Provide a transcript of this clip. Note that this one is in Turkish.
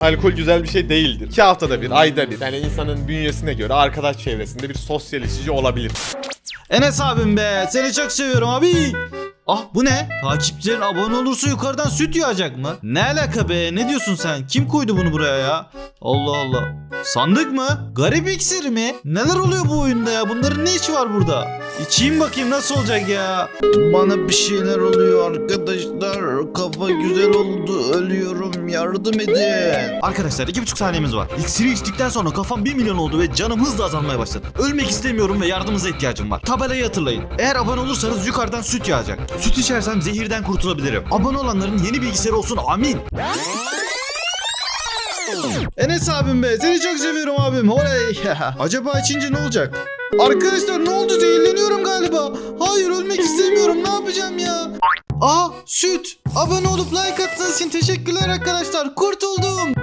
Alkol güzel bir şey değildir. İki haftada bir, ayda bir. Yani insanın bünyesine göre arkadaş çevresinde bir sosyalleşici olabilir. Enes abim be seni çok seviyorum abi. Ah bu ne? Takipçilerin abone olursa yukarıdan süt yağacak mı? Ne alaka be? Ne diyorsun sen? Kim koydu bunu buraya ya? Allah Allah. Sandık mı? Garip iksir mi? Neler oluyor bu oyunda ya? Bunların ne işi var burada? İçeyim bakayım nasıl olacak ya? Bana bir şeyler oluyor arkadaşlar. Kafa güzel oldu. Ölüyorum. Yardım edin. Arkadaşlar iki buçuk saniyemiz var. İksiri içtikten sonra kafam 1 milyon oldu ve canım hızla azalmaya başladı. Ölmek istemiyorum ve yardımınıza ihtiyacım var. Tabelayı hatırlayın. Eğer abone olursanız yukarıdan süt yağacak. Süt içersem zehirden kurtulabilirim. Abone olanların yeni bilgisayarı olsun amin. Enes abim be seni çok seviyorum abim oley. Acaba içince ne olacak? Arkadaşlar ne oldu zehirleniyorum galiba. Hayır ölmek istemiyorum ne yapacağım ya? Aa süt. Abone olup like attığınız için teşekkürler arkadaşlar. Kurtuldum.